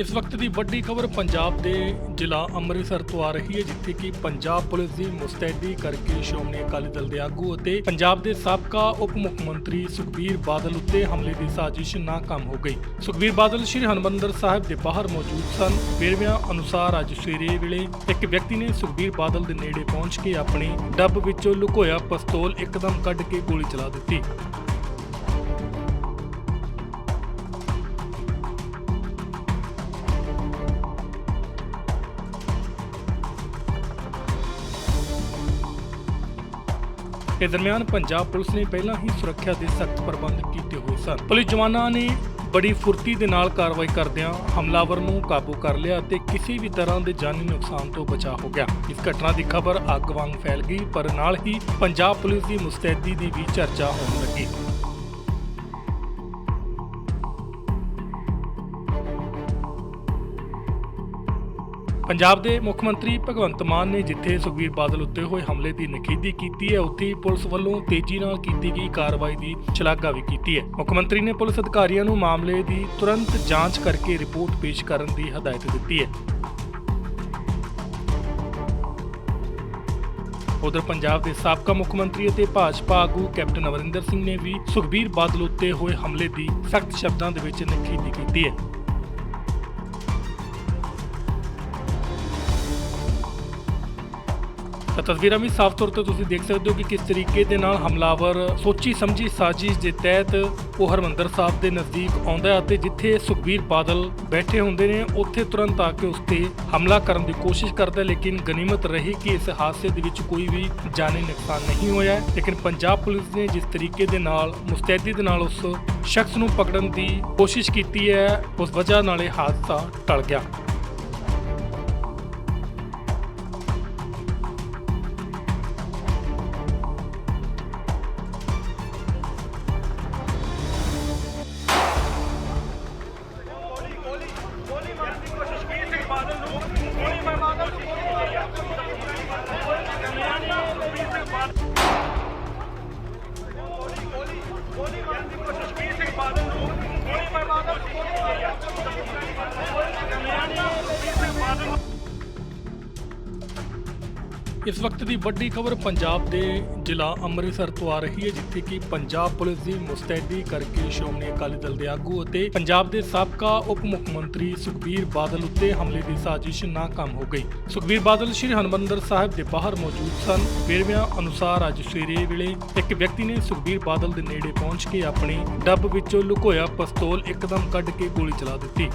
ਇਸ ਵਕਤ ਦੀ ਵੱਡੀ ਖਬਰ ਪੰਜਾਬ ਦੇ ਜ਼ਿਲ੍ਹਾ ਅੰਮ੍ਰਿਤਸਰ ਤੋਂ ਆ ਰਹੀ ਹੈ, ਜਿੱਥੇ ਕਿ ਪੰਜਾਬ ਪੁਲਿਸ ਦੀ ਮੁਸਤੈਦੀ ਕਰਕੇ ਸ਼੍ਰੋਮਣੀ ਅਕਾਲੀ ਦਲ ਦੇ ਆਗੂ ਅਤੇ ਪੰਜਾਬ ਦੇ ਸਾਬਕਾ ਉਪ ਮੁੱਖ ਮੰਤਰੀ ਸੁਖਬੀਰ ਬਾਦਲ ਉੱਤੇ ਹਮਲੇ ਦੀ ਸਾਜ਼ਿਸ਼ ਨਾਕਾਮ ਹੋ ਗਈ। ਸੁਖਬੀਰ ਬਾਦਲ ਸ਼੍ਰੀ ਹਰਮੰਦਰ ਸਾਹਿਬ ਦੇ ਬਾਹਰ ਮੌਜੂਦ ਸਨ। ਵੇਰਵਿਆਂ ਅਨੁਸਾਰ ਅੱਜ ਸਵੇਰੇ ਵੇਲੇ ਇੱਕ ਵਿਅਕਤੀ ਨੇ ਸੁਖਬੀਰ ਬਾਦਲ ਦੇ ਨੇੜੇ ਪਹੁੰਚ ਕੇ ਆਪਣੀ ਡੱਬ ਵਿੱਚੋਂ ਲੁਕੋਇਆ ਪਿਸਤੌਲ ਇੱਕਦਮ ਕੱਢ ਕੇ ਗੋਲੀ ਚਲਾ ਦਿੱਤੀ। ਇਸ ਦਰਮਿਆਨ ਪੰਜਾਬ ਪੁਲਿਸ ਨੇ ਪਹਿਲਾਂ ਹੀ ਸੁਰੱਖਿਆ ਦੇ ਸਖਤ ਪ੍ਰਬੰਧ ਕੀਤੇ ਹੋਏ ਸਨ। ਪੁਲਿਸ ਜਵਾਨਾਂ ਨੇ ਬੜੀ ਫੁਰਤੀ ਦੇ ਨਾਲ ਕਾਰਵਾਈ ਕਰਦਿਆਂ ਹਮਲਾਵਰ ਨੂੰ ਕਾਬੂ ਕਰ ਲਿਆ ਅਤੇ ਕਿਸੇ ਵੀ ਤਰ੍ਹਾਂ ਦੇ ਜਾਨੀ ਨੁਕਸਾਨ ਤੋਂ ਬਚਾ ਹੋ ਗਿਆ। ਇਸ ਘਟਨਾ ਦੀ ਖਬਰ ਅੱਗ ਵਾਂਗ ਫੈਲ ਗਈ, ਪਰ ਨਾਲ ਹੀ ਪੰਜਾਬ ਪੁਲਿਸ ਦੀ ਮੁਸਤੈਦੀ ਦੀ ਵੀ ਚਰਚਾ ਹੋਣ ਲੱਗੀ। ਪੰਜਾਬ ਦੇ ਮੁੱਖ ਮੰਤਰੀ ਭਗਵੰਤ ਮਾਨ ਨੇ ਜਿੱਥੇ ਸੁਖਬੀਰ ਬਾਦਲ ਉੱਤੇ ਹੋਏ ਹਮਲੇ ਦੀ ਨਖੇਦੀ ਕੀਤੀ ਹੈ, ਉੱਥੇ ਪੁਲਿਸ ਵੱਲੋਂ ਤੇਜ਼ੀ ਨਾਲ ਕੀਤੀ ਗਈ ਕਾਰਵਾਈ ਦੀ ਸ਼ਲਾਘਾ ਵੀ ਕੀਤੀ ਹੈ। ਮੁੱਖ ਮੰਤਰੀ ਨੇ ਪੁਲਿਸ ਅਧਿਕਾਰੀਆਂ ਨੂੰ ਮਾਮਲੇ ਦੀ ਤੁਰੰਤ ਜਾਂਚ ਕਰਕੇ ਰਿਪੋਰਟ ਪੇਸ਼ ਕਰਨ ਦੀ ਹਦਾਇਤ ਦਿੱਤੀ ਹੈ। ਉਧਰ ਪੰਜਾਬ ਦੇ ਸਾਬਕਾ ਮੁੱਖ ਮੰਤਰੀ ਅਤੇ ਭਾਜਪਾ ਆਗੂ ਕੈਪਟਨ ਅਮਰਿੰਦਰ ਸਿੰਘ ਨੇ ਵੀ ਸੁਖਬੀਰ ਬਾਦਲ ਉੱਤੇ ਹੋਏ ਹਮਲੇ ਦੀ ਸਖਤ ਸ਼ਬਦਾਂ ਦੇ ਵਿੱਚ ਨਿਖੇਧੀ ਕੀਤੀ ਹੈ। ਤਾਂ ਤਸਵੀਰਾਂ ਵੀ ਸਾਫ਼ ਤੌਰ ਤੇ ਤੁਸੀਂ ਦੇਖ ਸਕਦੇ ਹੋ ਕਿ ਕਿਸ ਤਰੀਕੇ ਦੇ ਨਾਲ ਹਮਲਾਵਰ ਸੋਚੀ ਸਮਝੀ ਸਾਜ਼ਿਸ਼ ਦੇ ਤਹਿਤ ਉਹ ਹਰਮੰਦਰ ਸਾਹਿਬ ਦੇ ਨਜ਼ਦੀਕ ਆਉਂਦਾ ਹੈ ਅਤੇ ਜਿੱਥੇ ਸੁਖਬੀਰ ਬਾਦਲ ਬੈਠੇ ਹੁੰਦੇ ਨੇ, ਉੱਥੇ ਤੁਰੰਤ ਆ ਕੇ ਉਸ ਤੇ ਹਮਲਾ ਕਰਨ ਦੀ ਕੋਸ਼ਿਸ਼ ਕਰਦਾ ਲੇਕਿਨ ਗਨੀਮਤ ਰਹੀ ਕਿ ਇਸ ਹਾਦਸੇ ਦੇ ਵਿੱਚ ਕੋਈ ਵੀ ਜਾਨੀ ਨੁਕਸਾਨ ਨਹੀਂ ਹੋਇਆ ਲੇਕਿਨ ਪੰਜਾਬ ਪੁਲਿਸ ਨੇ ਜਿਸ ਤਰੀਕੇ ਦੇ ਨਾਲ, ਮੁਸਤੈਦੀ ਦੇ ਨਾਲ ਉਸ ਸ਼ਖਸ ਨੂੰ ਪਕੜਨ ਦੀ ਕੋਸ਼ਿਸ਼ ਕੀਤੀ ਹੈ, ਉਸ ਵਜ੍ਹਾ ਨਾਲ ਇਹ ਹਾਦਸਾ ਟਲ ਗਿਆ। ਇਸ ਵਕਤ ਦੀ ਵੱਡੀ ਖਬਰ ਪੰਜਾਬ ਦੇ ਜ਼ਿਲ੍ਹਾ ਅੰਮ੍ਰਿਤਸਰ ਤੋਂ ਆ ਰਹੀ ਹੈ, ਜਿੱਥੇ ਕਿ ਪੰਜਾਬ ਪੁਲਿਸ ਦੀ ਮੁਸਤੈਦੀ ਕਰਕੇ ਸ਼੍ਰੋਮਣੀ ਅਕਾਲੀ ਦਲ ਦੇ ਆਗੂ ਅਤੇ ਪੰਜਾਬ ਦੇ ਸਾਬਕਾ ਉਪ ਮੁੱਖ ਮੰਤਰੀ ਸੁਖਬੀਰ ਬਾਦਲ ਉੱਤੇ ਹਮਲੇ ਦੀ ਸਾਜ਼ਿਸ਼ ਨਾਕਾਮ ਹੋ ਗਈ। ਸੁਖਬੀਰ ਬਾਦਲ ਸ਼੍ਰੀ ਹਰਮੰਦਰ ਸਾਹਿਬ ਦੇ ਬਾਹਰ ਮੌਜੂਦ ਸਨ। ਵੇਰਵਿਆਂ ਅਨੁਸਾਰ ਅੱਜ ਸਵੇਰੇ ਵੇਲੇ ਇੱਕ ਵਿਅਕਤੀ ਨੇ ਸੁਖਬੀਰ ਬਾਦਲ ਦੇ ਨੇੜੇ ਪਹੁੰਚ ਕੇ ਆਪਣੀ ਡੱਬ ਵਿੱਚੋਂ ਲੁਕੋਇਆ ਪਿਸਤੌਲ ਇੱਕਦਮ ਕੱਢ ਕੇ ਗੋਲੀ ਚਲਾ ਦਿੱਤੀ।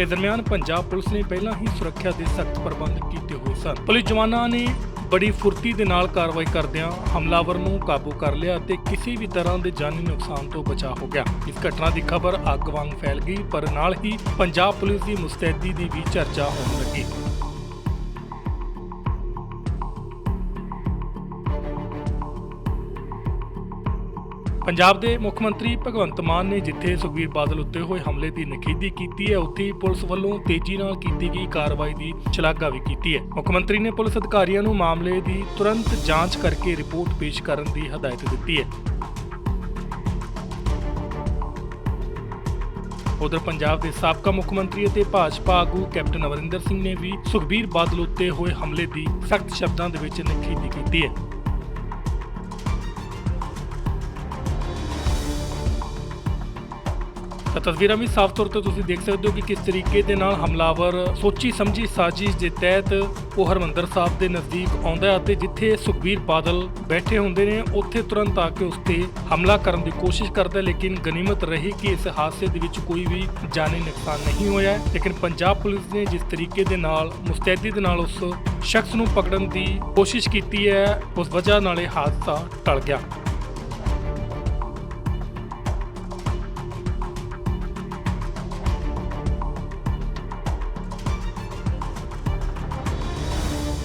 ਇਸ ਦਰਮਿਆਨ ਪੰਜਾਬ ਪੁਲਿਸ ਨੇ ਪਹਿਲਾਂ ਹੀ ਸੁਰੱਖਿਆ ਦੇ ਸਖਤ ਪ੍ਰਬੰਧ ਕੀਤੇ ਹੋਏ ਸਨ। ਪੁਲਿਸ ਜਵਾਨਾਂ ਨੇ ਬੜੀ ਫੁਰਤੀ ਦੇ ਨਾਲ ਕਾਰਵਾਈ ਕਰਦਿਆਂ ਹਮਲਾਵਰ ਨੂੰ ਕਾਬੂ ਕਰ ਲਿਆ ਅਤੇ ਕਿਸੇ ਵੀ ਤਰ੍ਹਾਂ ਦੇ ਜਾਨੀ ਨੁਕਸਾਨ ਤੋਂ ਬਚਾ ਹੋ ਗਿਆ। ਇਸ ਘਟਨਾ ਦੀ ਖਬਰ ਅੱਗ ਵਾਂਗ ਫੈਲ ਗਈ, ਪਰ ਨਾਲ ਹੀ ਪੰਜਾਬ ਪੁਲਿਸ ਦੀ ਮੁਸਤੈਦੀ ਦੀ ਵੀ ਚਰਚਾ ਹੋਣ ਲੱਗੀ। ਪੰਜਾਬ ਦੇ ਮੁੱਖ ਮੰਤਰੀ ਭਗਵੰਤ ਮਾਨ ਨੇ ਜਿੱਥੇ ਸੁਖਬੀਰ ਬਾਦਲ ਉੱਤੇ ਹੋਏ ਹਮਲੇ ਦੀ ਨਖੇਦੀ ਕੀਤੀ ਹੈ, ਉੱਥੇ ਹੀ ਪੁਲਿਸ ਵੱਲੋਂ ਤੇਜ਼ੀ ਨਾਲ ਕੀਤੀ ਗਈ ਕਾਰਵਾਈ ਦੀ ਸ਼ਲਾਘਾ ਵੀ ਕੀਤੀ ਹੈ। ਮੁੱਖ ਮੰਤਰੀ ਨੇ ਪੁਲਿਸ ਅਧਿਕਾਰੀਆਂ ਨੂੰ ਮਾਮਲੇ ਦੀ ਤੁਰੰਤ ਜਾਂਚ ਕਰਕੇ ਰਿਪੋਰਟ ਪੇਸ਼ ਕਰਨ ਦੀ ਹਦਾਇਤ ਦਿੱਤੀ ਹੈ। ਉਧਰ ਪੰਜਾਬ ਦੇ ਸਾਬਕਾ ਮੁੱਖ ਮੰਤਰੀ ਅਤੇ ਭਾਜਪਾ ਆਗੂ ਕੈਪਟਨ ਅਮਰਿੰਦਰ ਸਿੰਘ ਨੇ ਵੀ ਸੁਖਬੀਰ ਬਾਦਲ ਉੱਤੇ ਹੋਏ ਹਮਲੇ ਦੀ ਸਖਤ ਸ਼ਬਦਾਂ ਦੇ ਵਿੱਚ ਨਿਖੇਧੀ ਕੀਤੀ ਹੈ। ਤਾਂ ਤਸਵੀਰਾਂ ਵੀ ਸਾਫ਼ ਤੌਰ ਤੇ ਤੁਸੀਂ ਦੇਖ ਸਕਦੇ ਹੋ ਕਿ ਕਿਸ ਤਰੀਕੇ ਦੇ ਨਾਲ ਹਮਲਾਵਰ ਸੋਚੀ ਸਮਝੀ ਸਾਜ਼ਿਸ਼ ਦੇ ਤਹਿਤ ਉਹ ਹਰਮੰਦਰ ਸਾਹਿਬ ਦੇ ਨਜ਼ਦੀਕ ਆਉਂਦਾ ਅਤੇ ਜਿੱਥੇ ਸੁਖਬੀਰ ਬਾਦਲ ਬੈਠੇ ਹੁੰਦੇ ਨੇ, ਉੱਥੇ ਤੁਰੰਤ ਆ ਕੇ ਉਸ ਤੇ ਹਮਲਾ ਕਰਨ ਦੀ ਕੋਸ਼ਿਸ਼ ਕਰਦਾ ਲੇਕਿਨ ਗਨੀਮਤ ਰਹੀ ਕਿ ਇਸ ਹਾਦਸੇ ਦੇ ਵਿੱਚ ਕੋਈ ਵੀ ਜਾਨੀ ਨੁਕਸਾਨ ਨਹੀਂ ਹੋਇਆ ਲੇਕਿਨ ਪੰਜਾਬ ਪੁਲਿਸ ਨੇ ਜਿਸ ਤਰੀਕੇ ਦੇ ਨਾਲ, ਮੁਸਤੈਦੀ ਦੇ ਨਾਲ ਉਸ ਸ਼ਖਸ ਨੂੰ ਪਕੜਨ ਦੀ ਕੋਸ਼ਿਸ਼ ਕੀਤੀ ਹੈ, ਉਸ ਵਜ੍ਹਾ ਨਾਲ ਇਹ ਹਾਦਸਾ ਟਲ ਗਿਆ।